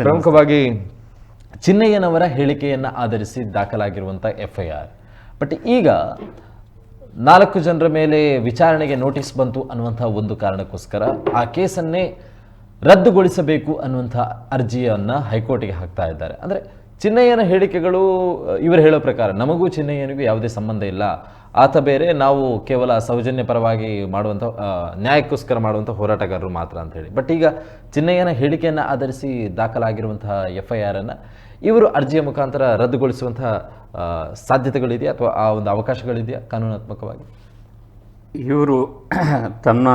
ಪ್ರಮುಖವಾಗಿ ಚಿನ್ನಯ್ಯನವರ ಹೇಳಿಕೆಯನ್ನು ಆಧರಿಸಿ ದಾಖಲಾಗಿರುವಂಥ ಎಫ್ ಐ ಆರ್ ಬಟ್ ಈಗ ನಾಲ್ಕು ಜನರ ಮೇಲೆ ವಿಚಾರಣೆಗೆ ನೋಟಿಸ್ ಬಂತು ಅನ್ನುವಂಥ ಒಂದು ಕಾರಣಕ್ಕೋಸ್ಕರ ಆ ಕೇಸನ್ನೇ ರದ್ದುಗೊಳಿಸಬೇಕು ಅನ್ನುವಂಥ ಅರ್ಜಿಯನ್ನು ಹೈಕೋರ್ಟಿಗೆ ಹಾಕ್ತಾ ಇದ್ದಾರೆ. ಅಂದರೆ ಚಿನ್ನಯ್ಯನ ಹೇಳಿಕೆಗಳು ಇವರು ಹೇಳೋ ಪ್ರಕಾರ ನಮಗೂ ಚಿನ್ನಯ್ಯನಿಗೂ ಯಾವುದೇ ಸಂಬಂಧ ಇಲ್ಲ. ಆತ ಬೇರೆ ನಾವು ಕೇವಲ ಸೌಜನ್ಯ ಪರವಾಗಿ ಮಾಡುವಂಥ ನ್ಯಾಯಕ್ಕೋಸ್ಕರ ಮಾಡುವಂಥ ಹೋರಾಟಗಾರರು ಮಾತ್ರ ಅಂತ ಹೇಳಿ. ಬಟ್ ಈಗ ಚಿನ್ನಯ್ಯನ ಹೇಳಿಕೆಯನ್ನು ಆಧರಿಸಿ ದಾಖಲಾಗಿರುವಂತಹ ಎಫ್ ಐ ಆರನ್ನು ಇವರು ಅರ್ಜಿಯ ಮುಖಾಂತರ ರದ್ದುಗೊಳಿಸುವಂತಹ ಸಾಧ್ಯತೆಗಳಿದೆಯಾ ಅಥವಾ ಆ ಒಂದು ಅವಕಾಶಗಳಿದೆಯಾ ಕಾನೂನಾತ್ಮಕವಾಗಿ? ಇವರು ತನ್ನ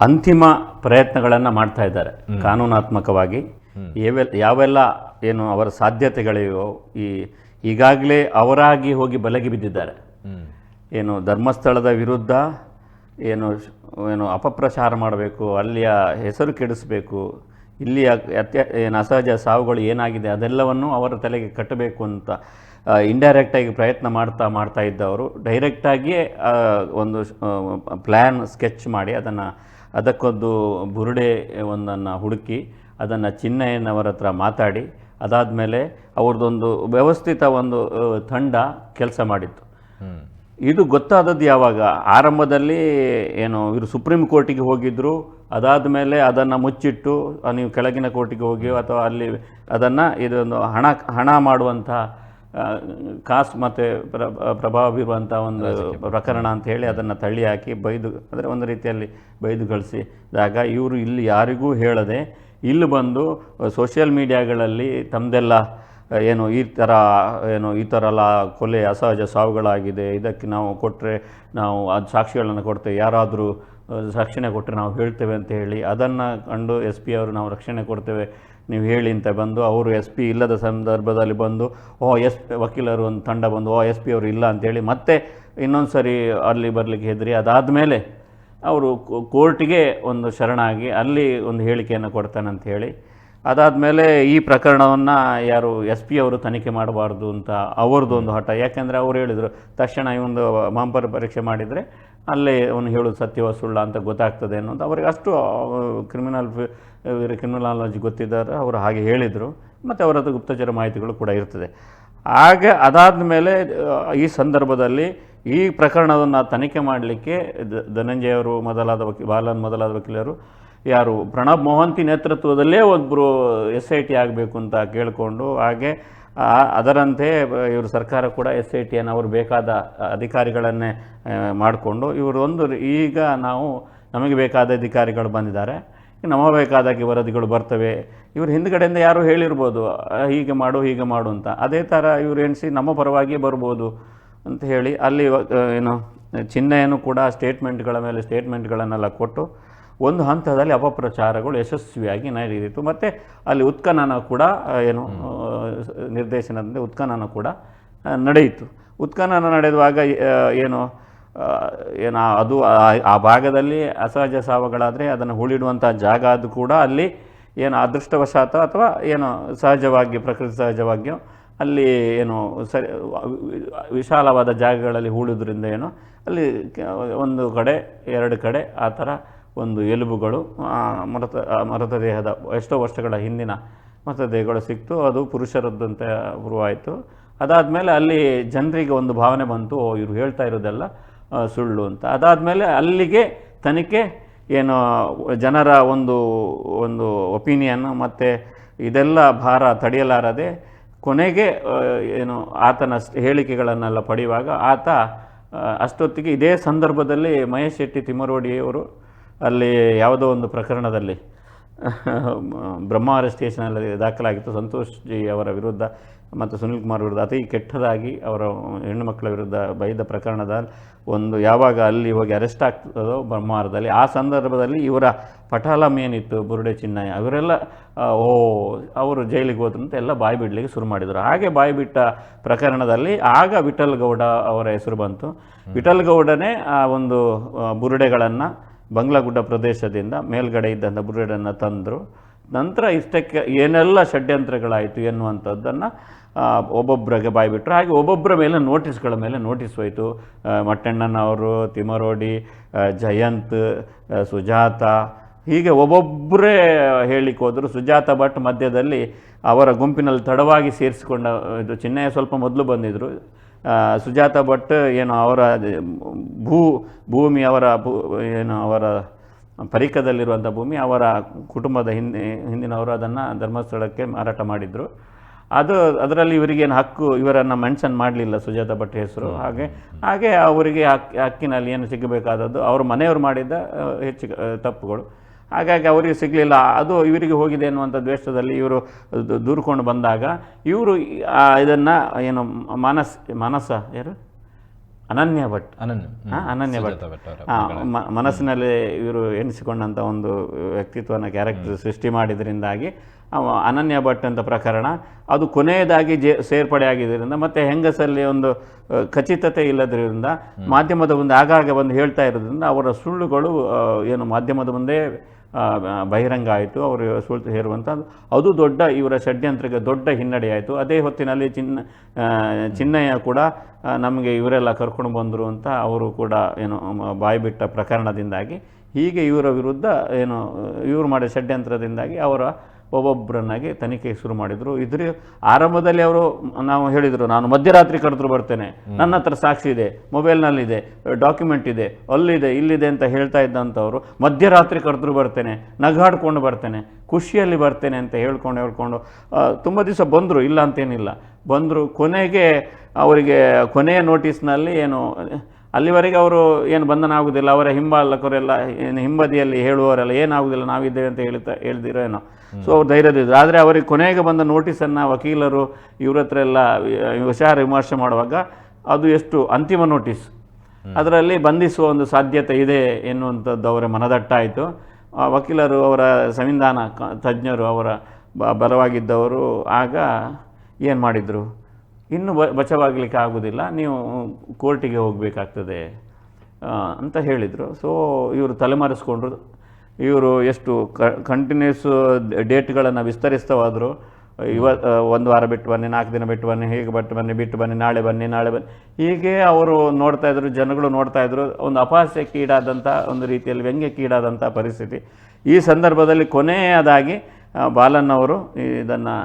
ಅಂತಿಮ ಪ್ರಯತ್ನಗಳನ್ನು ಮಾಡ್ತಾ ಇದ್ದಾರೆ ಕಾನೂನಾತ್ಮಕವಾಗಿ. ಯಾವೆಲ್ಲ ಯಾವೆಲ್ಲ ಏನು ಅವರ ಸಾಧ್ಯತೆಗಳಿವೋ ಈ ಈಗಾಗಲೇ ಅವರಾಗಿ ಹೋಗಿ ಬಲಗಿ ಬಿದ್ದಿದ್ದಾರೆ. ಏನು ಧರ್ಮಸ್ಥಳದ ವಿರುದ್ಧ ಏನು ಏನು ಅಪಪ್ರಚಾರ ಮಾಡಬೇಕು, ಅಲ್ಲಿಯ ಹೆಸರು ಕೆಡಿಸಬೇಕು, ಇಲ್ಲಿಯ ಅತ್ಯ, ಏನು ಅಸಹಜ ಸಾವುಗಳು ಏನಾಗಿದೆ ಅದೆಲ್ಲವನ್ನು ಅವರ ತಲೆಗೆ ಕಟ್ಟಬೇಕು ಅಂತ ಇಂಡೈರೆಕ್ಟಾಗಿ ಪ್ರಯತ್ನ ಮಾಡ್ತಾ ಮಾಡ್ತಾ ಇದ್ದವರು. ಡೈರೆಕ್ಟಾಗಿಯೇ ಒಂದು ಪ್ಲ್ಯಾನ್ ಸ್ಕೆಚ್ ಮಾಡಿ ಅದನ್ನು, ಅದಕ್ಕೊಂದು ಬುರುಡೆ ಒಂದನ್ನು ಹುಡುಕಿ, ಅದನ್ನು ಚಿನ್ನಯ್ಯನವರ ಹತ್ರ ಮಾತಾಡಿ, ಅದಾದಮೇಲೆ ಅವ್ರದ್ದೊಂದು ವ್ಯವಸ್ಥಿತ ಒಂದು ತಂಡ ಕೆಲಸ ಮಾಡಿತ್ತು. ಇದು ಗೊತ್ತಾದದ್ದು ಯಾವಾಗ? ಆರಂಭದಲ್ಲಿ ಏನು ಇವರು ಸುಪ್ರೀಂ ಕೋರ್ಟಿಗೆ ಹೋಗಿದ್ದರು ಅದಾದ ಮೇಲೆ ಅದನ್ನು ಮುಚ್ಚಿಟ್ಟು ನೀವು ಕೆಳಗಿನ ಕೋರ್ಟಿಗೆ ಹೋಗಿ ಅಥವಾ ಅಲ್ಲಿ ಅದನ್ನು ಇದೊಂದು ಹಣ ಹಣ ಮಾಡುವಂಥ ಕಾಸ್ಟ್ ಕಾಸು ಮತ್ತು ಪ್ರ ಪ್ರಭಾವ ಬೀರುವಂಥ ಒಂದು ಪ್ರಕರಣ ಅಂತ ಹೇಳಿ ಅದನ್ನು ತಳ್ಳಿ ಹಾಕಿ ಬೈದು ಅಂದರೆ ಒಂದು ರೀತಿಯಲ್ಲಿ ಬೈದು ಗಳಿಸಿದಾಗ ಇವರು ಇಲ್ಲಿ ಯಾರಿಗೂ ಹೇಳದೆ ಇಲ್ಲಿ ಬಂದು ಸೋಷಿಯಲ್ ಮೀಡಿಯಾಗಳಲ್ಲಿ ತಮ್ಮದೆಲ್ಲ ಏನು ಈ ಥರ ಏನು ಈ ಥರ ಎಲ್ಲ ಕೊಲೆ ಅಸಹಜ ಸಾವುಗಳಾಗಿದೆ, ಇದಕ್ಕೆ ನಾವು ಕೊಟ್ಟರೆ ನಾವು ಅದು ಸಾಕ್ಷಿಗಳನ್ನು ಕೊಡ್ತೇವೆ. ಯಾರಾದರೂ ರಕ್ಷಣೆ ಕೊಟ್ಟರೆ ನಾವು ಹೇಳ್ತೇವೆ ಅಂತ ಹೇಳಿ, ಅದನ್ನು ಕಂಡು ಎಸ್ ಪಿ ಅವರು ನಾವು ರಕ್ಷಣೆ ಕೊಡ್ತೇವೆ. ನೀವು ಹೇಳಿ ಅಂತ ಬಂದು, ಅವರು ಎಸ್ ಪಿ ಇಲ್ಲದ ಸಂದರ್ಭದಲ್ಲಿ ಬಂದು, ಓ, ಎಸ್ ವಕೀಲರು ಒಂದು ತಂಡ ಬಂದು, ಓ, ಎಸ್ ಪಿ ಅವರು ಇಲ್ಲ ಅಂತೇಳಿ ಮತ್ತೆ ಇನ್ನೊಂದು ಸರಿ ಅಲ್ಲಿ ಬರಲಿಕ್ಕೆ ಹೆದರಿ, ಅದಾದಮೇಲೆ ಅವರು ಕೋರ್ಟಿಗೆ ಒಂದು ಶರಣಾಗಿ ಅಲ್ಲಿ ಒಂದು ಹೇಳಿಕೆಯನ್ನು ಕೊಡ್ತಾನಂತ ಹೇಳಿ ಅದಾದಮೇಲೆ ಈ ಪ್ರಕರಣವನ್ನು ಯಾರು ಎಸ್ ಪಿ ಅವರು ತನಿಖೆ ಮಾಡಬಾರ್ದು ಅಂತ ಅವ್ರದ್ದು ಒಂದು ಹಠ. ಯಾಕೆಂದರೆ ಅವ್ರು ಹೇಳಿದರು, ತಕ್ಷಣ ಈ ಒಂದು ಮಾಂಪರ ಪರೀಕ್ಷೆ ಮಾಡಿದರೆ ಅಲ್ಲೇ ಅವನು ಹೇಳೋದು ಸತ್ಯವ ಸುಳ್ಳ ಅಂತ ಗೊತ್ತಾಗ್ತದೆ ಅನ್ನೋದು ಅವರಿಗೆ ಅಷ್ಟು ಕ್ರಿಮಿನಲ್ ಕ್ರಿಮಿನಾಲಜಿ ಗೊತ್ತಿದ್ದಾರೆ, ಅವರು ಹಾಗೆ ಹೇಳಿದರು, ಮತ್ತು ಅವರದ್ದು ಗುಪ್ತಚರ ಮಾಹಿತಿಗಳು ಕೂಡ ಇರ್ತದೆ. ಆಗ ಅದಾದ ಮೇಲೆ ಈ ಸಂದರ್ಭದಲ್ಲಿ ಈ ಪ್ರಕರಣವನ್ನು ತನಿಖೆ ಮಾಡಲಿಕ್ಕೆ ಧನಂಜಯ ಅವರು ಮೊದಲಾದ ವಕೀ, ಬಾಲನ್ ಮೊದಲಾದ ವಕೀಲರು ಯಾರು? ಪ್ರಣಬ್ ಮೊಹಂತಿ ನೇತೃತ್ವದಲ್ಲೇ ಒಬ್ಬರು ಎಸ್ ಐ ಟಿ ಆಗಬೇಕು ಅಂತ ಕೇಳಿಕೊಂಡು, ಹಾಗೆ ಅದರಂತೆ ಇವರು ಸರ್ಕಾರ ಕೂಡ ಎಸ್ ಐ ಟಿಯನ್ನು ಅವರು ಬೇಕಾದ ಅಧಿಕಾರಿಗಳನ್ನೇ ಮಾಡಿಕೊಂಡು, ಇವರು ಒಂದು, ಈಗ ನಾವು ನಮಗೆ ಬೇಕಾದ ಅಧಿಕಾರಿಗಳು ಬಂದಿದ್ದಾರೆ. ನಮ್ಮ ಬೇಕಾದಾಗಿ ವರದಿಗಳು ಬರ್ತವೆ. ಇವರು ಹಿಂದ್ಗಡೆಯಿಂದ ಯಾರು ಹೇಳಿರ್ಬೋದು ಹೀಗೆ ಮಾಡು ಹೀಗೆ ಮಾಡು ಅಂತ. ಅದೇ ಥರ ಇವರು ಎಣಿಸಿ ನಮ್ಮ ಪರವಾಗಿ ಬರ್ಬೋದು ಅಂತ ಹೇಳಿ ಅಲ್ಲಿ ಏನು, ಚಿಹ್ನೆಯನ್ನು ಕೂಡ ಸ್ಟೇಟ್ಮೆಂಟ್ಗಳ ಮೇಲೆ ಸ್ಟೇಟ್ಮೆಂಟ್ಗಳನ್ನೆಲ್ಲ ಕೊಟ್ಟು ಒಂದು ಹಂತದಲ್ಲಿ ಅಪಪ್ರಚಾರಗಳು ಯಶಸ್ವಿಯಾಗಿ ನಡೆಯಿತು ಮತ್ತು ಅಲ್ಲಿ ಉತ್ಖನನ ಕೂಡ ಏನು ನಿರ್ದೇಶನದಿಂದ ಉತ್ಖನನ ಕೂಡ ನಡೆಯಿತು. ಉತ್ಖನನ ನಡೆಯುವಾಗ ಏನು ಏನು ಅದು ಆ- ಆ ಭಾಗದಲ್ಲಿ ಅಸಹಜ ಸಾವುಗಳಾದರೆ ಅದನ್ನು ಹೂಳಿಡುವಂಥ ಜಾಗ ಅದು ಕೂಡ ಅಲ್ಲಿ ಏನು ಅದೃಷ್ಟವಶಾತ ಅಥವಾ ಏನು ಸಹಜವಾಗಿ ಪ್ರಕೃತಿ ಸಹಜವಾಗಿಯೋ ಅಲ್ಲಿ ಏನು ಸರಿ ವಿಶಾಲವಾದ ಜಾಗಗಳಲ್ಲಿ ಹೂಳುವುದರಿಂದ ಏನು ಅಲ್ಲಿ ಒಂದು ಕಡೆ ಎರಡು ಕಡೆ ಆ ಥರ ಒಂದು ಎಲುಬುಗಳು ಮೃತ ಮೃತದೇಹದ ಎಷ್ಟೋ ವರ್ಷಗಳ ಹಿಂದಿನ ಮೃತದೇಹಗಳು ಸಿಕ್ತು. ಅದು ಪುರುಷರದ್ದಂತೆ ಅಪೂರ್ವಾಯಿತು ಅದಾದಮೇಲೆ ಅಲ್ಲಿ ಜನರಿಗೆ ಒಂದು ಭಾವನೆ ಬಂತು ಇವರು ಹೇಳ್ತಾ ಇರೋದೆಲ್ಲ ಸುಳ್ಳು ಅಂತ. ಅದಾದಮೇಲೆ ಅಲ್ಲಿಗೆ ತನಿಖೆ, ಏನು, ಜನರ ಒಂದು ಒಂದು ಒಪಿನಿಯನ್, ಮತ್ತು ಇದೆಲ್ಲ ಭಾರ ತಡೆಯಲಾರದೆ, ಕೊನೆಗೆ ಏನು, ಆತನ ಹೇಳಿಕೆಗಳನ್ನೆಲ್ಲ ಪಡೆಯುವಾಗ ಆತ ಅಷ್ಟೊತ್ತಿಗೆ ಇದೇ ಸಂದರ್ಭದಲ್ಲಿ ಮಹೇಶ್ ಶೆಟ್ಟಿ ತಿಮ್ಮರೋಡಿಯವರು ಅಲ್ಲಿ ಯಾವುದೋ ಒಂದು ಪ್ರಕರಣದಲ್ಲಿ ಬ್ರಹ್ಮ ಸ್ಟೇಷನಲ್ಲಿ ದಾಖಲಾಗಿತ್ತು. ಸಂತೋಷ್ ಜಿ ಅವರ ವಿರುದ್ಧ ಮತ್ತು ಸುನಿಲ್ ಕುಮಾರ್ ವಿರುದ್ಧ ಅತಿ ಕೆಟ್ಟದಾಗಿ ಅವರ ಹೆಣ್ಣು ಮಕ್ಕಳ ವಿರುದ್ಧ ಬೈದ ಪ್ರಕರಣದ ಒಂದು ಯಾವಾಗ ಅಲ್ಲಿ ಹೋಗಿ ಅರೆಸ್ಟ್ ಆಗ್ತದೋ ಬ್ರಹ್ಮಾವರದಲ್ಲಿ ಆ ಸಂದರ್ಭದಲ್ಲಿ ಇವರ ಪಟಾಲಮ್ ಏನಿತ್ತು ಬುರುಡೆ ಚಿನ್ನಯ್ಯ ಅವರೆಲ್ಲ ಓ ಅವರು ಜೈಲಿಗೆ ಹೋದ್ರು ಅಂತ ಎಲ್ಲ ಬಾಯಿ ಬಿಡಲಿಕ್ಕೆ ಶುರು ಮಾಡಿದರು. ಹಾಗೆ ಬಾಯಿ ಬಿಟ್ಟ ಪ್ರಕರಣದಲ್ಲಿ ಆಗ ವಿಠಲ್ ಗೌಡ ಅವರ ಹೆಸರು ಬಂತು. ವಿಠಲ್ ಗೌಡನೇ ಆ ಒಂದು ಬುರುಡೆಗಳನ್ನು ಬಂಗ್ಲಾಗುಡ್ಡ ಪ್ರದೇಶದಿಂದ ಮೇಲ್ಗಡೆ ಇದ್ದಂಥ ಬುರುಡೆಯನ್ನು ತಂದರು. ನಂತರ ಇಷ್ಟಕ್ಕೆ ಏನೆಲ್ಲ ಷಡ್ಯಂತ್ರಗಳಾಯಿತು ಎನ್ನುವಂಥದ್ದನ್ನು ಒಬ್ಬೊಬ್ಬರಿಗೆ ಬಾಯ್ಬಿಟ್ರು. ಹಾಗೆ ಒಬ್ಬೊಬ್ಬರ ಮೇಲೆ ನೋಟಿಸ್ಗಳ ಮೇಲೆ ನೋಟಿಸ್ ಹೋಯಿತು. ಮಟ್ಟಣ್ಣನವರು, ತಿಮರೋಡಿ ಜಯಂತ್ ಸುಜಾತ. ಹೀಗೆ ಒಬ್ಬೊಬ್ಬರೇ ಹೇಳಿಕ್ಕೆ ಹೋದರು. ಸುಜಾತ ಭಟ್ ಮಧ್ಯದಲ್ಲಿ ಅವರ ಗುಂಪಿನಲ್ಲಿ ತಡವಾಗಿ ಸೇರಿಸಿಕೊಂಡ ಇದು ಚಿನ್ನಯ್ಯ ಸ್ವಲ್ಪ ಮೊದಲು ಬಂದಿದ್ದರು ಸುಜಾತ ಭಟ್ ಏನು ಅವರ ಭೂ, ಭೂಮಿ ಅವರ ಭೂ, ಏನು ಅವರ ಪರಿಕದಲ್ಲಿರುವಂಥ ಭೂಮಿ ಅವರ ಕುಟುಂಬದ ಹಿಂದೆ, ಹಿಂದಿನವರು ಅದನ್ನು ಧರ್ಮಸ್ಥಳಕ್ಕೆ ಮಾರಾಟ ಮಾಡಿದರು. ಅದು, ಅದರಲ್ಲಿ ಇವರಿಗೇನು ಹಕ್ಕು, ಇವರನ್ನು ಮೆನ್ಷನ್ ಮಾಡಲಿಲ್ಲ ಸುಜಾತ ಭಟ್ ಹೆಸರು. ಹಾಗೆ ಹಾಗೆ ಅವರಿಗೆ ಹಕ್, ಹಕ್ಕಿನಲ್ಲಿ ಏನು ಸಿಗಬೇಕಾದದ್ದು, ಅವ್ರ ಮನೆಯವರು ಮಾಡಿದ್ದ ಹೆಚ್ಚು ತಪ್ಪುಗಳು. ಹಾಗಾಗಿ ಅವರಿಗೆ ಸಿಗಲಿಲ್ಲ. ಅದು ಇವರಿಗೆ ಹೋಗಿದೆ ಅನ್ನುವಂಥ ದ್ವೇಷದಲ್ಲಿ ಇವರು ದೂರ್ಕೊಂಡು ಬಂದಾಗ ಇವರು ಇದನ್ನು ಏನು ಮಾನಸ್ ಮಾನಸ ಯಾರು? ಅನನ್ಯ ಭಟ್. ಅನನ್ಯ ಅನನ್ಯ ಭಟ್. ಮನಸ್ಸಿನಲ್ಲಿ ಇವರು ಎನಿಸಿಕೊಂಡಂಥ ಒಂದು ವ್ಯಕ್ತಿತ್ವನ ಕ್ಯಾರೆಕ್ಟರ್ ಸೃಷ್ಟಿ ಮಾಡಿದ್ರಿಂದಾಗಿ ಅನನ್ಯ ಭಟ್ ಅಂತ ಪ್ರಕರಣ ಅದು ಕೊನೆಯದಾಗಿ ಜೇ ಸೇರ್ಪಡೆ ಆಗಿದ್ದರಿಂದ ಮತ್ತು ಹೆಂಗಸಲ್ಲಿ ಒಂದು ಖಚಿತತೆ ಇಲ್ಲದ್ರಿಂದ ಮಾಧ್ಯಮದ ಮುಂದೆ ಆಗಾಗ ಬಂದು ಹೇಳ್ತಾ ಇರೋದ್ರಿಂದ ಅವರ ಸುಳ್ಳುಗಳು ಏನು ಮಾಧ್ಯಮದ ಮುಂದೆ ಬಹಿರಂಗ ಆಯಿತು, ಅವರು ಸುಳ್ತು ಹೇರುವಂಥದ್ದು. ಅದು ದೊಡ್ಡ ಇವರ ಷಡ್ಯಂತ್ರಕ್ಕೆ ದೊಡ್ಡ ಹಿನ್ನಡೆಯಾಯಿತು ಅದೇ ಹೊತ್ತಿನಲ್ಲಿ ಚಿನ್ನ ಚಿನ್ನಯ್ಯ ಕೂಡ ನಮಗೆ ಇವರೆಲ್ಲ ಕರ್ಕೊಂಡು ಬಂದರು ಅಂತ ಅವರು ಕೂಡ ಏನು ಬಾಯಿ ಬಿಟ್ಟ ಪ್ರಕರಣದಿಂದಾಗಿ, ಹೀಗೆ ಇವರ ವಿರುದ್ಧ ಏನು, ಇವರು ಮಾಡಿದ ಷಡ್ಯಂತ್ರದಿಂದಾಗಿ ಅವರ ಒಬ್ಬೊಬ್ಬರನ್ನಾಗಿ ತನಿಖೆ ಶುರು ಮಾಡಿದರು. ಇದ್ರ ಆರಂಭದಲ್ಲಿ ಅವರು ನಾವು ಹೇಳಿದರು ನಾನು ಮಧ್ಯರಾತ್ರಿ ಕರೆದ್ರು ಬರ್ತೇನೆ. ನನ್ನ ಹತ್ರ ಸಾಕ್ಷಿ ಇದೆ ಮೊಬೈಲ್ನಲ್ಲಿದೆ ಡಾಕ್ಯುಮೆಂಟ್ ಇದೆ ಅಲ್ಲಿದೆ ಇಲ್ಲಿದೆ ಅಂತ ಹೇಳ್ತಾ ಇದ್ದಂಥವ್ರು ಮಧ್ಯರಾತ್ರಿ ಕರೆದ್ರು ಬರ್ತೇನೆ ನಗಾಡ್ಕೊಂಡು ಬರ್ತೇನೆ ಖುಷಿಯಲ್ಲಿ ಬರ್ತೇನೆ ಅಂತ ಹೇಳ್ಕೊಂಡು ಹೇಳ್ಕೊಂಡು ತುಂಬ ದಿವಸ ಬಂದರು ಇಲ್ಲ ಅಂತೇನಿಲ್ಲ. ಬಂದರು ಕೊನೆಗೆ ಅವರಿಗೆ ಕೊನೆಯ ನೋಟಿಸ್ನಲ್ಲಿ ಏನು ಅಲ್ಲಿವರೆಗೆ ಅವರು ಏನು ಬಂಧನ ಆಗುವುದಿಲ್ಲ ಅವರ ಹಿಂಬಾಲಕರೆಲ್ಲ ಏನು ಹಿಂಬದಿಯಲ್ಲಿ ಹೇಳುವವರೆಲ್ಲ ಏನಾಗುವುದಿಲ್ಲ ನಾವಿದ್ದೇವೆ ಅಂತ ಹೇಳ್ತಾ ಹೇಳ್ದಿರೋ ಏನೋ. ಸೊ ಅವ್ರು ಧೈರ್ಯದಿದ್ರು ಆದರೆ ಅವರಿಗೆ ಕೊನೆಗೆ ಬಂದ ನೋಟಿಸನ್ನು ವಕೀಲರು ಇವ್ರ ಹತ್ರ ಎಲ್ಲ ವಿಚಾರ ವಿಮರ್ಶೆ ಮಾಡುವಾಗ ಅದು ಎಷ್ಟು? ಅಂತಿಮ ನೋಟಿಸ್. ಅದರಲ್ಲಿ ಬಂಧಿಸುವ ಒಂದು ಸಾಧ್ಯತೆ ಇದೆ ಎನ್ನುವಂಥದ್ದು ಅವರ ಮನದಟ್ಟಾಯಿತು ವಕೀಲರು ಅವರ ಸಂವಿಧಾನ ಕ- ತಜ್ಞರು ಅವರ ಬ ಬಲವಾಗಿದ್ದವರು ಆಗ ಏನು ಮಾಡಿದರು? ಇನ್ನು ಬ ಬಚಾವಾಗಲಿಕ್ಕೆ ಆಗೋದಿಲ್ಲ, ನೀವು ಕೋರ್ಟಿಗೆ ಹೋಗಬೇಕಾಗ್ತದೆ ಅಂತ ಹೇಳಿದರು. ಸೊ ಇವರು ತಲೆಮರೆಸ್ಕೊಂಡ್ರು. ಇವರು ಎಷ್ಟು ಕಂಟಿನ್ಯೂಸ್ ಡೇಟ್ಗಳನ್ನು ವಿಸ್ತರಿಸ್ತಾ ಹೋದರು ಇವ ಒಂದು ವಾರ ಬಿಟ್ಟು ಬನ್ನಿ, ನಾಲ್ಕು ದಿನ ಬಿಟ್ಟು ಬನ್ನಿ, ಹೀಗೆ ಬಿಟ್ಟು ಬನ್ನಿ ಬಿಟ್ಟು ಬನ್ನಿ, ನಾಳೆ ಬನ್ನಿ ನಾಳೆ ಬನ್ನಿ. ಹೀಗೆ ಅವರು ನೋಡ್ತಾ ಇದ್ರು, ಜನಗಳು ನೋಡ್ತಾ ಇದ್ರು, ಒಂದು ಅಪಹಾಸ್ಯಕ್ಕೀಡಾದಂಥ ಒಂದು ರೀತಿಯಲ್ಲಿ ವ್ಯಂಗ್ಯಕ್ಕೀಡಾದಂಥ ಪರಿಸ್ಥಿತಿ. ಈ ಸಂದರ್ಭದಲ್ಲಿ ಕೊನೆಯದಾಗಿ ಬಾಲನ್ ಅವರು ಇದನ್ನು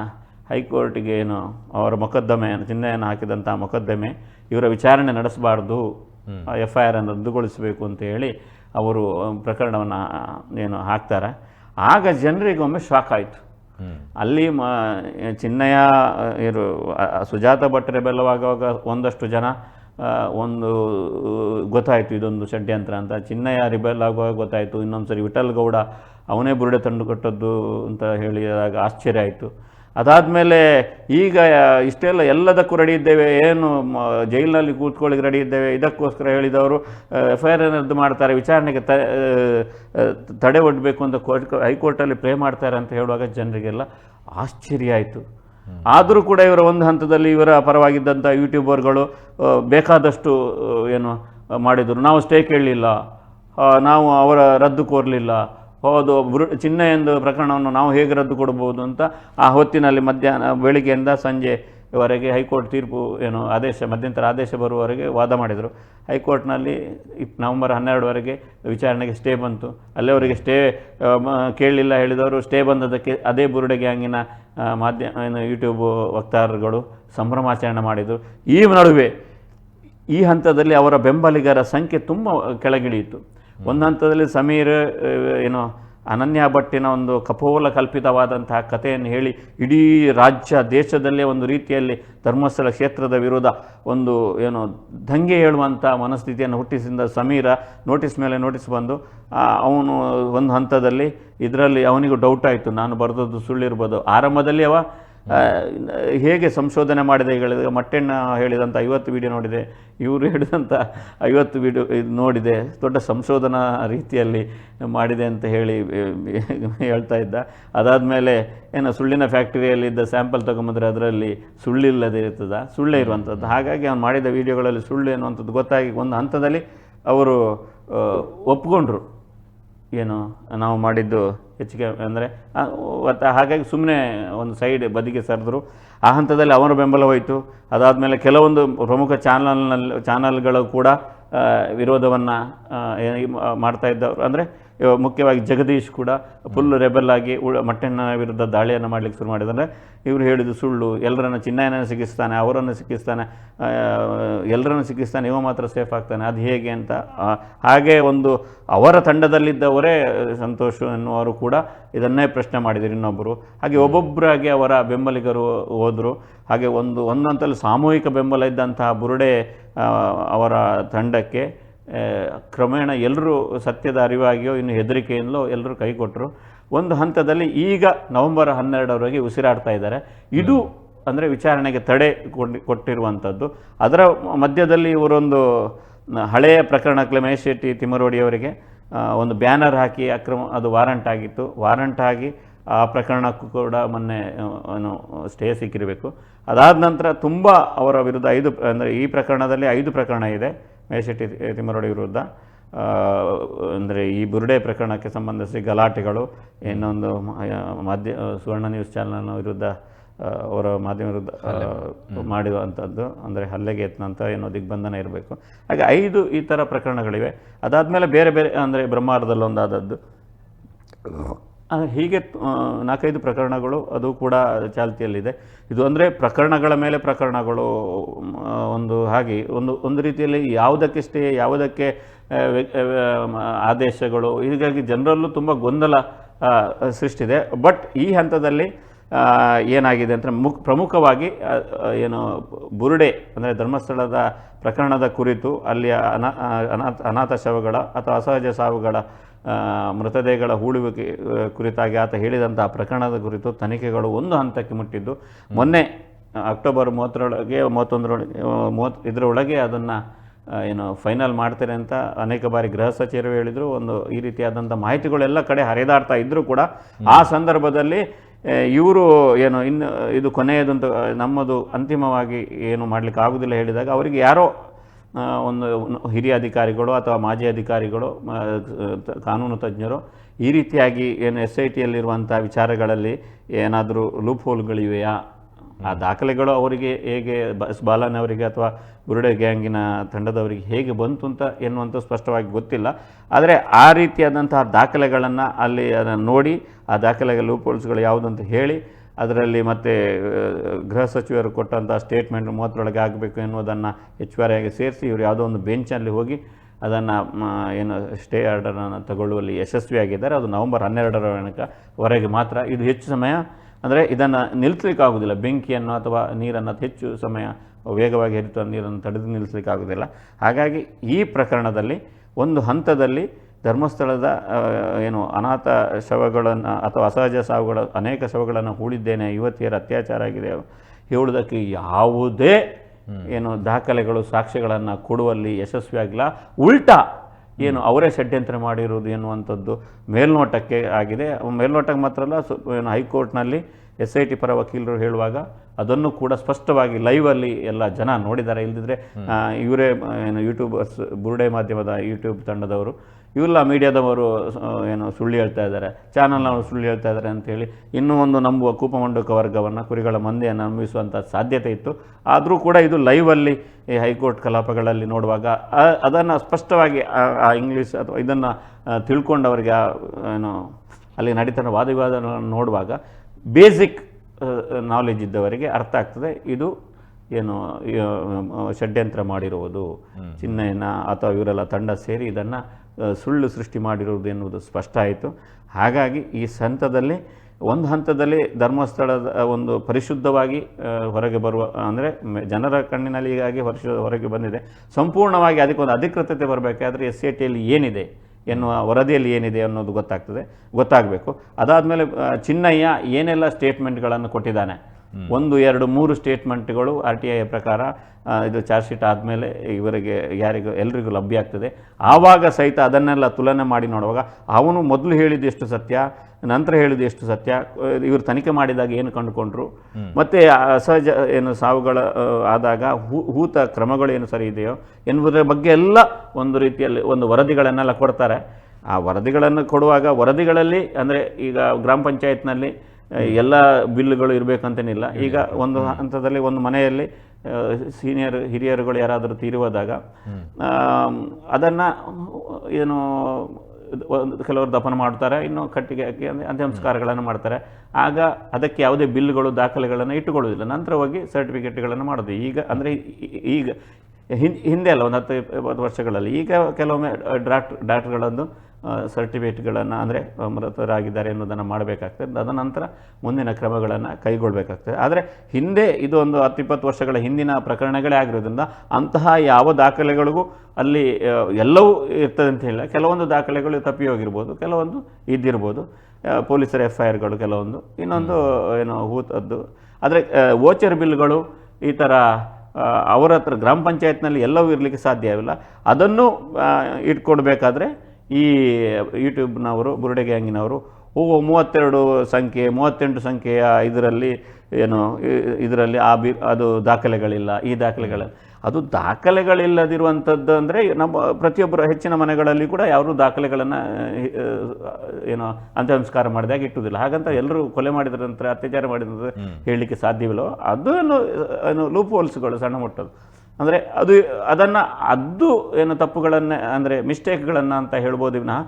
ಹೈಕೋರ್ಟಿಗೆ ಏನು ಅವರ ಮೊಕದ್ದಮೆ ಚಿಹ್ನೆಯನ್ನು ಹಾಕಿದಂಥ ಮೊಕದ್ದಮೆ ಇವರ ವಿಚಾರಣೆ ನಡೆಸಬಾರ್ದು ಎಫ್ ಐ ಆರನ್ನು ಅನ್ನು ರದ್ದುಗೊಳಿಸಬೇಕು ಅಂತ ಹೇಳಿ ಅವರು ಪ್ರಕರಣವನ್ನು ಏನು ಹಾಕ್ತಾರೆ. ಆಗ ಜನರಿಗೊಮ್ಮೆ ಶಾಕ್ ಆಯಿತು. ಅಲ್ಲಿ ಮ ಚಿನ್ನಯ್ಯ ಇರು ಸುಜಾತ ಭಟ್ ಬೆಲ್ಲವಾಗುವಾಗ ಒಂದಷ್ಟು ಜನ ಒಂದು ಗೊತ್ತಾಯಿತು ಇದೊಂದು ಷಡ್ಯಂತ್ರ ಅಂತ. ಚಿನ್ನಯ್ಯ ರಿಬೆಲ್ ಆಗುವಾಗ ಗೊತ್ತಾಯಿತು. ಇನ್ನೊಂದು ಸರಿ ವಿಠಲ್ ಗೌಡ ಅವನೇ ಬುರುಡೆ ತಂಡು ಕಟ್ಟದ್ದು ಅಂತ ಹೇಳಿದಾಗ ಆಶ್ಚರ್ಯ ಆಯಿತು. ಅದಾದಮೇಲೆ ಈಗ ಇಷ್ಟೆಲ್ಲ ಎಲ್ಲದಕ್ಕೂ ರೆಡಿ ಇದ್ದೇವೆ. ಏನು ಜೈಲಿನಲ್ಲಿ ಕೂತ್ಕೊಳ್ಳಿಕ್ಕೆ ರೆಡಿ ಇದ್ದೇವೆ. ಇದಕ್ಕೋಸ್ಕರ ಹೇಳಿದವರು ಎಫ್ ಐ ಆರ್ ರದ್ದು ಮಾಡ್ತಾರೆ, ವಿಚಾರಣೆಗೆ ತಡೆ ಒಡ್ಡಬೇಕು ಅಂತ ಕೋರ್ಟ್, ಹೈಕೋರ್ಟಲ್ಲಿ ಪ್ಲೇ ಮಾಡ್ತಾರೆ ಅಂತ ಹೇಳುವಾಗ ಜನರಿಗೆಲ್ಲ ಆಶ್ಚರ್ಯ ಆಯಿತು. ಆದರೂ ಕೂಡ ಇವರ ಒಂದು ಹಂತದಲ್ಲಿ ಇವರ ಪರವಾಗಿದ್ದಂಥ ಯೂಟ್ಯೂಬರ್ಗಳು ಬೇಕಾದಷ್ಟು ಏನು, ಮಾಡಿದರು. ನಾವು ಸ್ಟೇ ಕೇಳಲಿಲ್ಲ. ನಾವು ಅವರ ರದ್ದು ಕೋರಲಿಲ್ಲ. ಹೌದು ಬೃ ಚಿನ್ನ ಎಂದು ಪ್ರಕರಣವನ್ನು ನಾವು ಹೇಗೆ ರದ್ದು ಕೊಡ್ಬೋದು ಅಂತ ಆ ಹೊತ್ತಿನಲ್ಲಿ ಮಧ್ಯಾಹ್ನ, ಬೆಳಿಗ್ಗೆಯಿಂದ ಸಂಜೆವರೆಗೆ ಹೈಕೋರ್ಟ್ ತೀರ್ಪು, ಏನು, ಆದೇಶ, ಮಧ್ಯಂತರ ಆದೇಶ ಬರುವವರೆಗೆ ವಾದ ಮಾಡಿದರು. ಹೈಕೋರ್ಟ್ನಲ್ಲಿ ಇಪ್, ನವಂಬರ್ ಹನ್ನೆರಡುವರೆಗೆ ವಿಚಾರಣೆಗೆ ಸ್ಟೇ ಬಂತು. ಅಲ್ಲಿವರೆಗೆ ಸ್ಟೇ ಕೇಳಲಿಲ್ಲ ಹೇಳಿದವರು, ಸ್ಟೇ ಬಂದದಕ್ಕೆ ಅದೇ ಬುರುಡೆ ಗ್ಯಾಂಗಿನ ಮಾಧ್ಯಮ ಏನು, ಯೂಟ್ಯೂಬ್ ವಕ್ತಾರರುಗಳು ಸಂಭ್ರಮಾಚರಣೆ ಮಾಡಿದರು. ಈ ನಡುವೆ ಈ ಹಂತದಲ್ಲಿ ಅವರ ಬೆಂಬಲಿಗರ ಸಂಖ್ಯೆ ತುಂಬ ಕೆಳಗಿಳಿಯಿತು. ಒಂದು ಹಂತದಲ್ಲಿ ಸಮೀರ್ ಏನು ಅನನ್ಯ ಭಟ್ಟಿನ ಒಂದು ಕಪೋಲ ಕಲ್ಪಿತವಾದಂತಹ ಕಥೆಯನ್ನು ಹೇಳಿ ಇಡೀ ರಾಜ್ಯ, ದೇಶದಲ್ಲೇ ಒಂದು ರೀತಿಯಲ್ಲಿ ಧರ್ಮಸ್ಥಳ ಕ್ಷೇತ್ರದ ವಿರೋಧ ಒಂದು ಏನು ದಂಗೆ ಹೇಳುವಂಥ ಮನಸ್ಥಿತಿಯನ್ನು ಹುಟ್ಟಿಸಿದ ಸಮೀರ ನೋಟಿಸ್ ಮೇಲೆ ನೋಟಿಸ್ ಬಂದು ಅವನು ಒಂದು ಹಂತದಲ್ಲಿ ಇದರಲ್ಲಿ ಅವನಿಗೂ ಡೌಟ್ ಆಯಿತು, ನಾನು ಬರೆದದ್ದು ಸುಳ್ಳಿರ್ಬೋದು. ಆರಂಭದಲ್ಲಿ ಅವ ಹೇಗೆ ಸಂಶೋಧನೆ ಮಾಡಿದೆ ಹೇಳಿದ ಮಟ್ಟೆಣ್ಣ ಹೇಳಿದಂಥ ಐವತ್ತು ವಿಡಿಯೋ ನೋಡಿದೆ, ಇವರು ಹೇಳಿದಂಥ ಐವತ್ತು ವಿಡಿಯೋ ಇದು ನೋಡಿದೆ, ದೊಡ್ಡ ಸಂಶೋಧನಾ ರೀತಿಯಲ್ಲಿ ಮಾಡಿದೆ ಅಂತ ಹೇಳಿ ಹೇಳ್ತಾ ಇದ್ದ. ಅದಾದಮೇಲೆ ಏನು ಸುಳ್ಳಿನ ಫ್ಯಾಕ್ಟರಿಯಲ್ಲಿದ್ದ ಸ್ಯಾಂಪಲ್ ತೊಗೊಂಬಂದರೆ ಅದರಲ್ಲಿ ಸುಳ್ಳಿಲ್ಲದೆ ಇರ್ತದ, ಸುಳ್ಳೇ ಇರುವಂಥದ್ದು ಹಾಗಾಗಿ ಅವನು ಮಾಡಿದ ವಿಡಿಯೋಗಳಲ್ಲಿ ಸುಳ್ಳು ಎನ್ನುವಂಥದ್ದು ಗೊತ್ತಾಗಿ ಒಂದು ಹಂತದಲ್ಲಿ ಅವರು ಒಪ್ಕೊಂಡ್ರು. ಏನು, ನಾವು ಮಾಡಿದ್ದು ಹೆಚ್ಚಿಗೆ ಅಂದರೆ ಹಾಗಾಗಿ ಸುಮ್ಮನೆ ಒಂದು ಸೈಡ್ ಬದಿಗೆ ಸರಿದ್ರು. ಆ ಹಂತದಲ್ಲಿ ಅವರ ಬೆಂಬಲ ಹೋಯಿತು ಅದಾದಮೇಲೆ ಕೆಲವೊಂದು ಪ್ರಮುಖ ಚಾನಲ್ನಲ್ಲಿ ಚಾನಲ್ಗಳು ಕೂಡ ವಿರೋಧವನ್ನು ಮಾಡ್ತಾ ಇದ್ದವರು. ಅಂದರೆ ಮುಖ್ಯವಾಗಿ ಜಗದೀಶ್ ಕೂಡ ಫುಲ್ ರೆಬಲ್ ಆಗಿ ಉಳ ಮಟ್ಟಣ್ಣ ವಿರುದ್ಧ ದಾಳಿಯನ್ನು ಮಾಡಲಿಕ್ಕೆ ಶುರು ಮಾಡಿದರೆ ಇವರು ಹೇಳಿದ್ದು ಸುಳ್ಳು. ಎಲ್ಲರನ್ನು ಚಿನ್ನಯನ ಸಿಕ್ಕಿಸ್ತಾನೆ ಅವರನ್ನು ಸಿಕ್ಕಿಸ್ತಾನೆ ಎಲ್ಲರನ್ನು ಸಿಕ್ಕಿಸ್ತಾನೆ ಇವ ಮಾತ್ರ ಸೇಫ್ ಆಗ್ತಾನೆ. ಅದು ಹೇಗೆ ಅಂತ ಹಾಗೆ ಒಂದು ಅವರ ತಂಡದಲ್ಲಿದ್ದವರೇ ಸಂತೋಷ್ ಎನ್ನುವರು ಕೂಡ ಇದನ್ನೇ ಪ್ರಶ್ನೆ ಮಾಡಿದರು ಇನ್ನೊಬ್ಬರು ಹಾಗೆ ಒಬ್ಬೊಬ್ಬರಾಗಿ ಅವರ ಬೆಂಬಲಿಗರು ಹೋದರು. ಹಾಗೆ ಒಂದು ಒಂದಂತಲ್ಲಿ ಸಾಮೂಹಿಕ ಬೆಂಬಲ ಇದ್ದಂತಹ ಬುರುಡೆ ಅವರ ತಂಡಕ್ಕೆ ಕ್ರಮೇಣ ಎಲ್ಲರೂ ಸತ್ಯದ ಅರಿವಾಗಿಯೋ ಇನ್ನು ಹೆದರಿಕೆಯಿಂದಲೋ ಎಲ್ಲರೂ ಕೈ ಕೊಟ್ಟರು ಒಂದು ಹಂತದಲ್ಲಿ ಈಗ ನವೆಂಬರ್ ಹನ್ನೆರಡರವರೆಗೆ ಉಸಿರಾಡ್ತಾ ಇದ್ದಾರೆ. ಇದು ಅಂದರೆ ವಿಚಾರಣೆಗೆ ತಡೆ ಕೊಟ್ಟು ಕೊಟ್ಟಿರುವಂಥದ್ದು ಅದರ ಮಧ್ಯದಲ್ಲಿ ಇವರೊಂದು ಹಳೆಯ ಪ್ರಕರಣಕ್ಕೆ ಮಹೇಶ್ ಶೆಟ್ಟಿ ತಿಮ್ಮರೋಡಿ ಅವರಿಗೆ ಒಂದು ಬ್ಯಾನರ್ ಹಾಕಿ ಅಕ್ರಮ, ಅದು ವಾರಂಟ್ ಆಗಿತ್ತು. ವಾರಂಟ್ ಆಗಿ ಆ ಪ್ರಕರಣಕ್ಕೂ ಕೂಡ ಮೊನ್ನೆ ಸ್ಟೇ ಸಿಕ್ಕಿರಬೇಕು. ಅದಾದ ನಂತರ ತುಂಬ ಅವರ ವಿರುದ್ಧ ಐದು ಅಂದರೆ ಈ ಪ್ರಕರಣದಲ್ಲಿ ಐದು ಪ್ರಕರಣ ಇದೆ ಮೇಶೆಟ್ಟಿ ಶೆಟ್ಟಿ ತಿಮ್ಮರೋಡಿ ವಿರುದ್ಧ. ಅಂದರೆ ಈ ಬುರುಡೆ ಪ್ರಕರಣಕ್ಕೆ ಸಂಬಂಧಿಸಿ ಗಲಾಟೆಗಳು ಇನ್ನೊಂದು ಮಾಧ್ಯ ಸುವರ್ಣ ನ್ಯೂಸ್ ಚಾನಲ್ನ ವಿರುದ್ಧ ಅವರ ಮಾಧ್ಯಮ ವಿರುದ್ಧ ಮಾಡಿರುವಂಥದ್ದು ಅಂದರೆ ಹಲ್ಲೆಗೆ ಯತ್ನಂತ ಏನೋ ದಿಗ್ಬಂಧನ ಇರಬೇಕು. ಹಾಗೆ ಐದು ಈ ಥರ ಪ್ರಕರಣಗಳಿವೆ. ಅದಾದಮೇಲೆ ಬೇರೆ ಬೇರೆ ಅಂದರೆ ಬ್ರಹ್ಮಾಂಡದಲ್ಲೊಂದಾದದ್ದು ಹೀಗೆ ನಾಲ್ಕೈದು ಪ್ರಕರಣಗಳು ಅದು ಕೂಡ ಚಾಲ್ತಿಯಲ್ಲಿದೆ. ಇದು ಅಂದರೆ ಪ್ರಕರಣಗಳ ಮೇಲೆ ಪ್ರಕರಣಗಳು ಒಂದು ಹಾಗೆ, ಒಂದು ಒಂದು ರೀತಿಯಲ್ಲಿ ಯಾವುದಕ್ಕೆ ಸ್ಟೇ, ಯಾವುದಕ್ಕೆ ಆದೇಶಗಳು, ಹೀಗಾಗಿ ಜನರಲ್ಲೂ ತುಂಬ ಗೊಂದಲ ಸೃಷ್ಟಿದೆ. ಬಟ್ ಈ ಹಂತದಲ್ಲಿ ಏನಾಗಿದೆ ಅಂದರೆ ಮುಖ ಪ್ರಮುಖವಾಗಿ ಏನು, ಬುರುಡೆ, ಅಂದರೆ ಧರ್ಮಸ್ಥಳದ ಪ್ರಕರಣದ ಕುರಿತು ಅಲ್ಲಿಯ ಅನಾ ಅನಾಥ ಶವಗಳ ಅಥವಾ ಅಸಹಜ ಸಾವುಗಳ ಮೃತದೇಹಗಳ ಹೂಳುವಿಕೆ ಕುರಿತಾಗಿ ಆತ ಹೇಳಿದಂತಹ ಪ್ರಕರಣದ ಕುರಿತು ತನಿಖೆಗಳು ಒಂದು ಹಂತಕ್ಕೆ ಮುಟ್ಟಿದ್ದು ಮೊನ್ನೆ ಅಕ್ಟೋಬರ್ ಮೂವತ್ತರೊಳಗೆ ಮೂವತ್ತೊಂದರೊಳಗೆ ಮೂವತ್ತು ಇದರೊಳಗೆ ಅದನ್ನು ಏನು ಫೈನಲ್ ಮಾಡ್ತಾರೆ ಅಂತ ಅನೇಕ ಬಾರಿ ಗೃಹ ಸಚಿವರು ಹೇಳಿದರು. ಒಂದು ಈ ರೀತಿಯಾದಂಥ ಮಾಹಿತಿಗಳೆಲ್ಲ ಕಡೆ ಹರಿದಾಡ್ತಾ ಇದ್ದರೂ ಕೂಡ ಆ ಸಂದರ್ಭದಲ್ಲಿ ಇವರು ಏನು ಇನ್ನು ಇದು ಕೊನೆಯದಂತ ನಮ್ಮದು ಅಂತಿಮವಾಗಿ ಏನು ಮಾಡಲಿಕ್ಕೆ ಆಗುವುದಿಲ್ಲ ಹೇಳಿದಾಗ ಅವರಿಗೆ ಯಾರೋ ಒಂದು ಹಿರಿಯ ಅಧಿಕಾರಿಗಳು ಅಥವಾ ಮಾಜಿ ಅಧಿಕಾರಿಗಳು ಕಾನೂನು ತಜ್ಞರು ಈ ರೀತಿಯಾಗಿ ಏನು ಎಸ್ ಐ ಟಿಯಲ್ಲಿರುವಂಥ ವಿಚಾರಗಳಲ್ಲಿ ಏನಾದರೂ ಲೂಪ್ ಹೋಲ್ಗಳಿವೆಯಾ ಆ ದಾಖಲೆಗಳು ಅವರಿಗೆ ಹೇಗೆ, ಬಸ್ ಬಾಲನ್ ಅವರಿಗೆ ಅಥವಾ ಬುರುಡೆ ಗ್ಯಾಂಗಿನ ತಂಡದವರಿಗೆ ಹೇಗೆ ಬಂತು ಅಂತ ಎನ್ನುವಂಥ ಸ್ಪಷ್ಟವಾಗಿ ಗೊತ್ತಿಲ್ಲ. ಆದರೆ ಆ ರೀತಿಯಾದಂತಹ ದಾಖಲೆಗಳನ್ನು ಅಲ್ಲಿ ಅದನ್ನು ನೋಡಿ, ಆ ದಾಖಲೆಗಳ ಲೂಪ್ ಹೋಲ್ಸ್ಗಳು ಯಾವುದು ಅಂತ ಹೇಳಿ ಅದರಲ್ಲಿ ಮತ್ತೆ ಗೃಹ ಸಚಿವರು ಕೊಟ್ಟಂಥ ಸ್ಟೇಟ್ಮೆಂಟ್ ಮೂವತ್ತರೊಳಗೆ ಆಗಬೇಕು ಎನ್ನುವುದನ್ನು ಹೆಚ್ಚುವರಿಯಾಗಿ ಸೇರಿಸಿ ಇವರು ಯಾವುದೋ ಒಂದು ಬೆಂಚಲ್ಲಿ ಹೋಗಿ ಅದನ್ನು ಏನು ಸ್ಟೇ ಆರ್ಡರನ್ನು ತಗೊಳ್ಳುವಲ್ಲಿ ಯಶಸ್ವಿಯಾಗಿದ್ದಾರೆ. ಅದು ನವಂಬರ್ ಹನ್ನೆರಡರ ವರೆಗೆ ಮಾತ್ರ. ಇದು ಹೆಚ್ಚು ಸಮಯ, ಅಂದರೆ ಇದನ್ನು ನಿಲ್ಲಿಸ್ಲಿಕ್ಕೆ ಆಗುವುದಿಲ್ಲ ಬೆಂಕಿಯನ್ನು ಅಥವಾ ನೀರನ್ನು ಹೆಚ್ಚು ಸಮಯ ವೇಗವಾಗಿ ಹರಿಯುವ ನೀರನ್ನು ತಡೆದು ನಿಲ್ಲಿಸ್ಲಿಕ್ಕೆ ಆಗುವುದಿಲ್ಲ ಹಾಗಾಗಿ ಈ ಪ್ರಕರಣದಲ್ಲಿ ಒಂದು ಹಂತದಲ್ಲಿ ಧರ್ಮಸ್ಥಳದ ಏನು ಅನಾಥ ಶವಗಳನ್ನು ಅಥವಾ ಅಸಹಜ ಸಾವುಗಳ ಅನೇಕ ಶವಗಳನ್ನು ಹೂಳಿದ್ದೇನೆ. ಯುವತಿಯರ ಅತ್ಯಾಚಾರ ಆಗಿದೆ? ಹೇಳುವುದಕ್ಕೆ ಯಾವುದೇ ಏನು ದಾಖಲೆಗಳು ಸಾಕ್ಷ್ಯಗಳನ್ನು ಕೊಡುವಲ್ಲಿ ಯಶಸ್ವಿಯಾಗಿಲ್ಲ ಉಲ್ಟಾ ಏನು ಅವರೇ ಷಡ್ಯಂತ್ರ ಮಾಡಿರುವುದು ಎನ್ನುವಂಥದ್ದು ಮೇಲ್ನೋಟಕ್ಕೆ ಆಗಿದೆ. ಮೇಲ್ನೋಟಕ್ಕೆ ಮಾತ್ರ ಅಲ್ಲ ಸು- ಏನು ಹೈಕೋರ್ಟ್ನಲ್ಲಿ ಎಸ್ ಐ ಟಿ ಪರ ವಕೀಲರು ಹೇಳುವಾಗ ಅದನ್ನು ಕೂಡ ಸ್ಪಷ್ಟವಾಗಿ ಲೈವಲ್ಲಿ ಎಲ್ಲ ಜನ ನೋಡಿದ್ದಾರೆ. ಇಲ್ಲದಿದ್ದರೆ ಇವರೇ ಏನು ಯೂಟ್ಯೂಬರ್ಸ್ ಬುರುಡೆ ಮಾಧ್ಯಮದ ಯೂಟ್ಯೂಬ್ ತಂಡದವರು ಇವೆಲ್ಲ ಮೀಡಿಯಾದವರು ಏನು ಸುಳ್ಳು ಹೇಳ್ತಾ ಇದ್ದಾರೆ. ಚಾನಲ್ನವರು ಸುಳ್ಳು ಹೇಳ್ತಾ ಇದ್ದಾರೆ ಅಂತೇಳಿ ಇನ್ನೂ ಒಂದು ನಂಬುವ ಕೂಪಮಂಡಕ ವರ್ಗವನ್ನು ಕುರಿಗಳ ಮಂದೆಯನ್ನು ನಂಬಿಸುವಂಥ ಸಾಧ್ಯತೆ ಇತ್ತು. ಆದರೂ ಕೂಡ ಇದು ಲೈವಲ್ಲಿ ಈ ಹೈಕೋರ್ಟ್ ಕಲಾಪಗಳಲ್ಲಿ ನೋಡುವಾಗ ಅದನ್ನು ಸ್ಪಷ್ಟವಾಗಿ ಆ- ಇಂಗ್ಲೀಷ್ ಅಥವಾ ಇದನ್ನು ತಿಳ್ಕೊಂಡವರಿಗೆ ಆ, ಏನು ಅಲ್ಲಿ ನಡೀತಾನೆ ವಾದವಿವಾದಗಳನ್ನು ನೋಡುವಾಗ ಬೇಸಿಕ್ ನಾಲೆಜ್ ಇದ್ದವರಿಗೆ ಅರ್ಥ ಆಗ್ತದೆ. ಇದು ಏನು ಷಡ್ಯಂತ್ರ ಮಾಡಿರುವುದು. ಚಿನ್ನಯ್ಯನ ಅಥವಾ ಇವರೆಲ್ಲ ತಂಡ ಸೇರಿ ಇದನ್ನು ಸುಳ್ಳು ಸೃಷ್ಟಿ ಮಾಡಿರುವುದು ಎನ್ನುವುದು ಸ್ಪಷ್ಟ ಆಯಿತು. ಹಾಗಾಗಿ ಈ ಹಂತದಲ್ಲಿ ಒಂದು ಹಂತದಲ್ಲಿ ಧರ್ಮಸ್ಥಳದ ಒಂದು ಪರಿಶುದ್ಧವಾಗಿ ಹೊರಗೆ ಬರುವ ಅಂದರೆ ಜನರ ಕಣ್ಣಿನಲ್ಲಿ ಹೀಗಾಗಿ ಹೊರಗೆ ಬಂದಿದೆ. ಸಂಪೂರ್ಣವಾಗಿ ಅದಕ್ಕೊಂದು ಅಧಿಕೃತತೆ ಬರಬೇಕಾದ್ರೆ ಎಸ್ ಸಿ ಟಿಯಲ್ಲಿ ಏನಿದೆ? ಎನ್ನುವ ವರದಿಯಲ್ಲಿ ಏನಿದೆ ಅನ್ನೋದು ಗೊತ್ತಾಗ್ತದೆ ಗೊತ್ತಾಗಬೇಕು. ಅದಾದಮೇಲೆ ಚಿನ್ನಯ್ಯ ಏನೆಲ್ಲ ಸ್ಟೇಟ್ಮೆಂಟ್ಗಳನ್ನು ಕೊಟ್ಟಿದ್ದಾನೆ? ಒಂದು ಎರಡು ಮೂರು ಸ್ಟೇಟ್ಮೆಂಟ್ಗಳು ಆರ್ ಟಿ ಐ ಪ್ರಕಾರ ಇದು ಚಾರ್ಜ್ ಶೀಟ್ ಆದಮೇಲೆ ಇವರಿಗೆ ಯಾರಿಗೂ ಎಲ್ರಿಗೂ ಲಭ್ಯ ಆಗ್ತದೆ. ಆವಾಗ ಸಹಿತ ಅದನ್ನೆಲ್ಲ ತುಲನೆ ಮಾಡಿ ನೋಡುವಾಗ ಅವನು ಮೊದಲು ಹೇಳಿದ್ದು ಎಷ್ಟು ಸತ್ಯ ನಂತರ ಹೇಳಿದ್ದು ಎಷ್ಟು ಸತ್ಯ ಇವರು ತನಿಖೆ ಮಾಡಿದಾಗ ಏನು ಕಂಡುಕೊಂಡ್ರು ಮತ್ತು ಅಸಹಜ ಏನು ಸಾವುಗಳ ಆದಾಗ ಹೂ ಹೂತ ಕ್ರಮಗಳು ಏನು ಸರಿ ಇದೆಯೋ ಎನ್ನುವುದರ ಬಗ್ಗೆ ಎಲ್ಲ ಒಂದು ರೀತಿಯಲ್ಲಿ ಒಂದು ವರದಿಗಳನ್ನೆಲ್ಲ ಕೊಡ್ತಾರೆ. ಆ ವರದಿಗಳನ್ನು ಕೊಡುವಾಗ ವರದಿಗಳಲ್ಲಿ ಅಂದರೆ ಈಗ ಗ್ರಾಮ ಪಂಚಾಯತ್ನಲ್ಲಿ ಎಲ್ಲ ಬಿಲ್ಗಳು ಇರಬೇಕಂತೇನಿಲ್ಲ. ಈಗ ಒಂದು ಹಂತದಲ್ಲಿ ಒಂದು ಮನೆಯಲ್ಲಿ ಸೀನಿಯರ್ ಹಿರಿಯರುಗಳು ಯಾರಾದರೂ ತೀರಿವಾದಾಗ ಅದನ್ನು ಏನು ಒಂದು ಕೆಲವರು ದಫನ ಮಾಡ್ತಾರೆ ಇನ್ನು ಕಟ್ಟಿಗೆ ಹಾಕಿ ಅಂದರೆ ಅಂತ್ಯಸಂಸ್ಕಾರಗಳನ್ನು ಮಾಡ್ತಾರೆ. ಆಗ ಅದಕ್ಕೆ ಯಾವುದೇ ಬಿಲ್ಗಳು ದಾಖಲೆಗಳನ್ನು ಇಟ್ಟುಕೊಳ್ಳೋದಿಲ್ಲ ನಂತರ ಹೋಗಿ ಸರ್ಟಿಫಿಕೇಟ್ಗಳನ್ನು ಮಾಡೋದು. ಈಗ ಅಂದರೆ ಈಗ ಹಿಂದೆ ಅಲ್ಲ ಒಂದು ಹತ್ತು ಇಪ್ಪತ್ತು ವರ್ಷಗಳಲ್ಲಿ. ಈಗ ಕೆಲವೊಮ್ಮೆ ಡಾಕ್ಟ್ ಡಾಕ್ಟ್ರ್ಗಳದ್ದು ಸರ್ಟಿಫಿಕೇಟ್ಗಳನ್ನು ಅಂದರೆ ಮೃತರಾಗಿದ್ದಾರೆ ಎನ್ನುವುದನ್ನು ಮಾಡಬೇಕಾಗ್ತದೆ. ತದನಂತರ ನಂತರ ಮುಂದಿನ ಕ್ರಮಗಳನ್ನು ಕೈಗೊಳ್ಳಬೇಕಾಗ್ತದೆ ಆದರೆ ಹಿಂದೆ ಇದು ಒಂದು ಹತ್ತು ಇಪ್ಪತ್ತು ವರ್ಷಗಳ ಹಿಂದಿನ ಪ್ರಕರಣಗಳೇ ಆಗಿರೋದ್ರಿಂದ ಅಂತಹ ಯಾವ ದಾಖಲೆಗಳಿಗೂ ಅಲ್ಲಿ ಎಲ್ಲವೂ ಇರ್ತದೆ ಅಂತ ಹೇಳಿಲ್ಲ. ಕೆಲವೊಂದು ದಾಖಲೆಗಳು ತಪ್ಪಿ ಹೋಗಿರ್ಬೋದು ಕೆಲವೊಂದು ಇದ್ದಿರ್ಬೋದು. ಪೊಲೀಸರ ಎಫ್ ಐ ಆರ್ಗಳು ಕೆಲವೊಂದು ಇನ್ನೊಂದು ಏನು ಹೂತದ್ದು. ಆದರೆ ವೋಚರ್ ಬಿಲ್ಗಳು ಈ ಥರ ಅವರ ಹತ್ರ ಗ್ರಾಮ ಪಂಚಾಯತ್ನಲ್ಲಿ ಎಲ್ಲವೂ ಇರಲಿಕ್ಕೆ ಸಾಧ್ಯವಿಲ್ಲ ಅದನ್ನು ಇಟ್ಕೊಡ್ಬೇಕಾದ್ರೆ ಈ ಯೂಟ್ಯೂಬ್ನವರು ಬುರುಡೆ ಗ್ಯಾಂಗಿನವರು ಹೂವು ಮೂವತ್ತೆರಡು ಸಂಖ್ಯೆ ಮೂವತ್ತೆಂಟು ಸಂಖ್ಯೆಯ ಇದರಲ್ಲಿ ಏನು ಇದರಲ್ಲಿ ಆ ಬಿ ಅದು ದಾಖಲೆಗಳಿಲ್ಲ ಈ ದಾಖಲೆಗಳಲ್ಲಿ. ಅದು ದಾಖಲೆಗಳಿಲ್ಲದಿರುವಂಥದ್ದು ಅಂದರೆ ನಮ್ಮ ಪ್ರತಿಯೊಬ್ಬರು ಹೆಚ್ಚಿನ ಮನೆಗಳಲ್ಲಿ ಕೂಡ ಯಾರು ದಾಖಲೆಗಳನ್ನು ಏನು ಅಂತ್ಯ ಸಂಸ್ಕಾರ ಮಾಡಿದಾಗ ಇಟ್ಟುವುದಿಲ್ಲ ಹಾಗಂತ ಎಲ್ಲರೂ ಕೊಲೆ ಮಾಡಿದ ನಂತರ ಅತ್ಯಾಚಾರ ಮಾಡಿದ ನಂತರ ಹೇಳಲಿಕ್ಕೆ ಸಾಧ್ಯವಿಲ್ಲ. ಅದು ಏನು ಏನು ಲೂಪ್ ಹೋಲ್ಸ್ಗಳು ಸಣ್ಣ ಮಟ್ಟದ್ದು ಅಂದರೆ ಅದು ಅದನ್ನು ಅದು ಏನು ತಪ್ಪುಗಳನ್ನು ಅಂದರೆ ಮಿಸ್ಟೇಕ್ಗಳನ್ನು ಅಂತ ಹೇಳ್ಬೋದು ವಿನಃ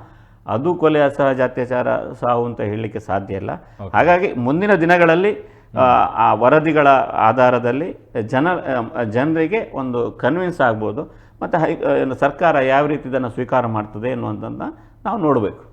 ಅದು ಕೊಲೆ ಅಸಹಜ ಅತ್ಯಾಚಾರ ಸಾವು ಅಂತ ಹೇಳಲಿಕ್ಕೆ ಸಾಧ್ಯ ಇಲ್ಲ. ಹಾಗಾಗಿ ಮುಂದಿನ ದಿನಗಳಲ್ಲಿ ಆ, ವರದಿಗಳ ಆಧಾರದಲ್ಲಿ ಜನ ಜನರಿಗೆ ಒಂದು ಕನ್ವಿನ್ಸ್ ಆಗ್ಬೋದು. ಮತ್ತು ಹೈ ಏನು ಸರ್ಕಾರ ಯಾವ ರೀತಿ ಇದನ್ನು ಸ್ವೀಕಾರ ಮಾಡ್ತದೆ ಎನ್ನುವಂಥದ್ದನ್ನ ನಾವು ನೋಡಬೇಕು.